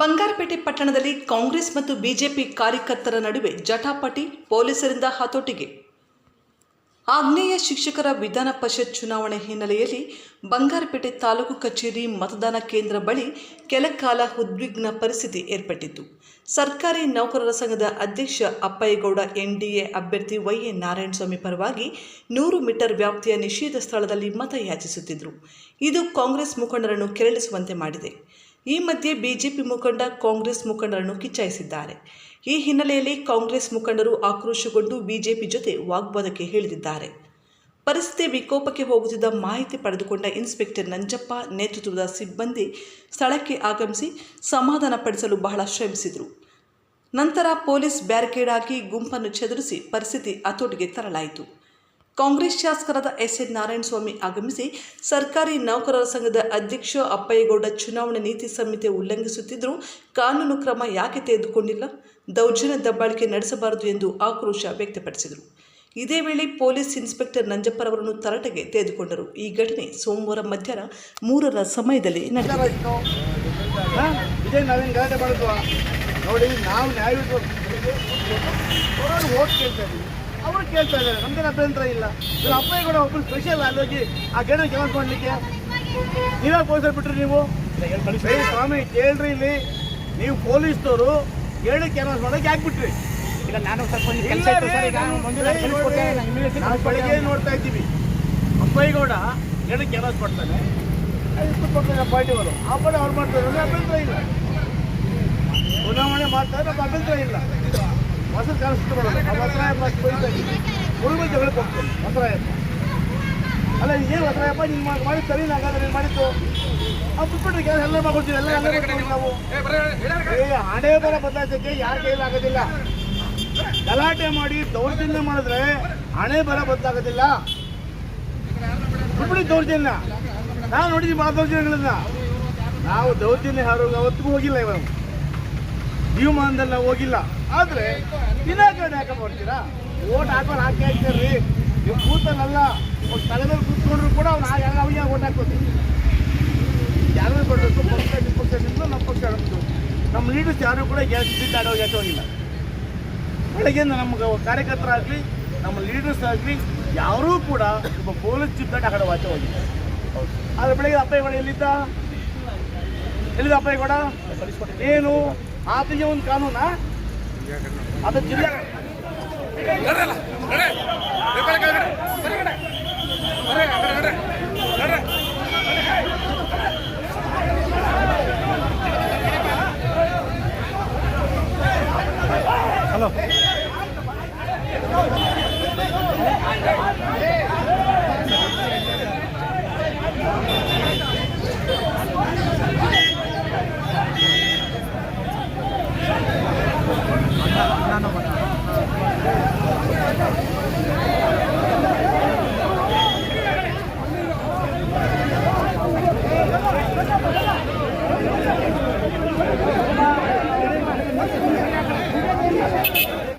ಬಂಗಾರಪೇಟೆ ಪಟ್ಟಣದಲ್ಲಿ ಕಾಂಗ್ರೆಸ್ ಮತ್ತು ಬಿಜೆಪಿ ಕಾರ್ಯಕರ್ತರ ನಡುವೆ ಜಟಾಪಟಿ ಪೊಲೀಸರಿಂದ ಹತೋಟಿಗೆ. ಆಗ್ನೇಯ ಶಿಕ್ಷಕರ ವಿಧಾನ ಪರಿಷತ್ ಚುನಾವಣೆ ಹಿನ್ನೆಲೆಯಲ್ಲಿ ಬಂಗಾರಪೇಟೆ ತಾಲೂಕು ಕಚೇರಿ ಮತದಾನ ಕೇಂದ್ರ ಬಳಿ ಕೆಲಕಾಲ ಉದ್ವಿಗ್ನ ಪರಿಸ್ಥಿತಿ ಏರ್ಪಟ್ಟಿತ್ತು. ಸರ್ಕಾರಿ ನೌಕರರ ಸಂಘದ ಅಧ್ಯಕ್ಷ ಅಪ್ಪಯ್ಯಗೌಡ, ಎನ್ಡಿಎ ಅಭ್ಯರ್ಥಿ ವೈಎ ನಾರಾಯಣಸ್ವಾಮಿ ಪರವಾಗಿ ನೂರು ಮೀಟರ್ ವ್ಯಾಪ್ತಿಯ ನಿಷೇಧ ಸ್ಥಳದಲ್ಲಿ ಮತಯಾಚಿಸುತ್ತಿದ್ದರು ಇದು ಕಾಂಗ್ರೆಸ್ ಮುಖಂಡರನ್ನು ಕೆರಳಿಸುವಂತೆ ಮಾಡಿದೆ. ಈ ಮಧ್ಯೆ ಬಿಜೆಪಿ ಮುಖಂಡ ಕಾಂಗ್ರೆಸ್ ಮುಖಂಡರನ್ನು ಕಿಚ್ಚಾಯಿಸಿದ್ದಾರೆ. ಈ ಹಿನ್ನೆಲೆಯಲ್ಲಿ ಕಾಂಗ್ರೆಸ್ ಮುಖಂಡರು ಆಕ್ರೋಶಗೊಂಡು ಬಿಜೆಪಿ ಜೊತೆ ವಾಗ್ವಾದಕ್ಕೆ ಹೇಳಿದ್ದಾರೆ. ಪರಿಸ್ಥಿತಿ ವಿಕೋಪಕ್ಕೆ ಹೋಗುತ್ತಿದ್ದ ಮಾಹಿತಿ ಪಡೆದುಕೊಂಡ ಇನ್ಸ್ಪೆಕ್ಟರ್ ನಂಜಪ್ಪ ನೇತೃತ್ವದ ಸಿಬ್ಬಂದಿ ಸ್ಥಳಕ್ಕೆ ಆಗಮಿಸಿ ಸಮಾಧಾನ ಪಡಿಸಲು ಬಹಳ ಶ್ರಮಿಸಿದರು. ನಂತರ ಪೊಲೀಸ್ ಬ್ಯಾರಿಕೇಡ್ ಹಾಕಿ ಗುಂಪನ್ನು ಚದುರಿಸಿ ಪರಿಸ್ಥಿತಿ ಹತೋಟಿಗೆ ತರಲಾಯಿತು. ಕಾಂಗ್ರೆಸ್ ಶಾಸಕರಾದ ಎಸ್ ಎನ್ ನಾರಾಯಣಸ್ವಾಮಿ ಆಗಮಿಸಿ ಸರ್ಕಾರಿ ನೌಕರರ ಸಂಘದ ಅಧ್ಯಕ್ಷ ಅಪ್ಪಯ್ಯಗೌಡ ಚುನಾವಣೆ ನೀತಿ ಸಂಹಿತೆ ಉಲ್ಲಂಘಿಸುತ್ತಿದ್ದರೂ ಕಾನೂನು ಕ್ರಮ ಯಾಕೆ ತೆಗೆದುಕೊಂಡಿಲ್ಲ? ದೌರ್ಜನ್ಯ ದಬ್ಬಾಳಿಕೆ ನಡೆಸಬಾರದು ಎಂದು ಆಕ್ರೋಶ ವ್ಯಕ್ತಪಡಿಸಿದರು. ಇದೇ ವೇಳೆ ಪೊಲೀಸ್ ಇನ್ಸ್ಪೆಕ್ಟರ್ ನಂಜಪ್ಪರವರನ್ನು ತರಾಟೆಗೆ ತೆಗೆದುಕೊಂಡರು. ಈ ಘಟನೆ ಸೋಮವಾರ ಮಧ್ಯಾಹ್ನ ಮೂರರ ಸಮಯದಲ್ಲಿ ನಡೆದಿದೆ. ಅವರು ಕೇಳ್ತಾ ಇದ್ದಾರೆ. ನಮ್ಗೆ ಅಭ್ಯಂತರ ಇಲ್ಲ. ಇವ್ರ ಅಪ್ಪಾಯಿ ಕೂಡ ಒಬ್ಬರು ಸ್ಪೆಷಲ್ ಅಲ್ಲಿ ಹೋಗಿ ಆ ಗೇಣ ಕೆಲಸ ಮಾಡಲಿಕ್ಕೆ ನೀವೇ ಪೊಲೀಸರು ಬಿಟ್ರಿ ನೀವು? ಸ್ವಾಮಿ ಕೇಳ್ರಿ ಇಲ್ಲಿ. ನೀವು ಪೊಲೀಸ್ನವರು ಹೇಳಿ ಕೆಲಸ ಮಾಡೋಕೆ ಯಾಕೆ ಬಿಟ್ರಿ ಈಗ ನಾನು ಸ್ವಲ್ಪ ನಾವು ನೋಡ್ತಾ ಇದ್ದೀವಿ. ಅಪ್ಪಯ್ಯಗೌಡ ಏನು ಕೆಲಸ ಮಾಡ್ತಾನೆ ಪಾರ್ಟಿಗಳು ಆ ಪಡೆ ಅವ್ರು ಮಾಡ್ತಾರೆ. ಅಭ್ಯಂತರ ಇಲ್ಲ. ಚುನಾವಣೆ ಮಾಡ್ತಾರೆ ಅಭ್ಯಂತರ ಇಲ್ಲ. ಹೊಸ ಕಾಣಿಸ್ತು ಇದ್ದೀವಿ ಜಗಳಕ್ಕೆ ಹೋಗ್ತೇನೆ ಹೊಸರಾಯಪ್ಪ ಅಲ್ಲ ಏನು ಹೊಸರಾಯಪ್ಪ ನೀನು ಮಾಡಿ ಸರಿ ಹಾಗಾದ್ರೆ ನೀನು ಮಾಡಿದ್ದು? ಆ ಬಿಟ್ಬಿಟ್ರೆ ಕೆಲಸ ಎಲ್ಲ ಮಾಡ್ಕೊಡ್ತೀವಿ ಎಲ್ಲ ನಾವು. ಏ, ಹಣೆ ಬರ ಬದಲಾಯಿಸಕ್ಕೆ ಯಾರ ಕೈಲಿ ಆಗೋದಿಲ್ಲ. ಗಲಾಟೆ ಮಾಡಿ ದೌರ್ಜನ್ಯ ಮಾಡಿದ್ರೆ ಹಣೆ ಬರ ಬದಲಾಗೋದಿಲ್ಲ. ಬಿಟ್ಬಿಡಿ ದೌರ್ಜನ್ಯ. ನಾವು ನೋಡಿದ್ವಿ ಭಾಳ ದೌರ್ಜನ್ಯಗಳನ್ನ. ನಾವು ದೌರ್ಜನ್ಯ ಹಾರೋಗ ಅವತ್ತಿಗೂ ಹೋಗಿಲ್ಲ ಇವಾಗ. ಜೀವಮಾನದಲ್ಲಿ ನಾವು ಹೋಗಿಲ್ಲ. ಆದರೆ ದಿನಾಚರಣೆ ಯಾಕೆ ಮಾಡ್ತೀರಾ ಓಟ್ ಹಾಕೋರು ಹಾಕಿ ಹಾಕ್ತಾರ್ರಿ ನೀವು ಕೂತಲ್ಲ ತಲೆಮೇಲೆ ಕೂತ್ಕೊಂಡ್ರು ಕೂಡ ಅವ್ನು ಅವಿಗೆ ಓಟ್ ಹಾಕೋತೀವಿ ಯಾರು ಬರಬೇಕು, ಪಕ್ಷ ನಿಂತು ನಮ್ಮ ಪಕ್ಷ ಆಡೋದು ನಮ್ಮ ಲೀಡರ್ಸ್ ಯಾರು ಕೂಡ ಯಾಕೆ ಹೋಗಿಲ್ಲ ಬೆಳಗ್ಗೆಯಿಂದ ನಮ್ಗೆ ಕಾರ್ಯಕರ್ತರಾಗಲಿ ನಮ್ಮ ಲೀಡರ್ಸ್ ಆಗಲಿ, ಯಾರೂ ಕೂಡ ಒಬ್ಬ ಪೊಲೀಸ್ ಚಿತ್ತಾಟ ಆಡೋ ಕಡೆ ವಾಚೆ ಹೋಗಿಲ್ಲ. ಆದರೆ ಬೆಳಗ್ಗೆ ಅಪ್ಪಯ್ಯಗೌಡ ಎಲ್ಲಿದ್ದ? ಎಲ್ಲಿದ್ದ ಅಪ್ಪಯ್ಯಗೌಡ ಏನು? ಆತಗೆ ಒಂದು ಕಾನೂನಾ? आता जिल्हा हॅलो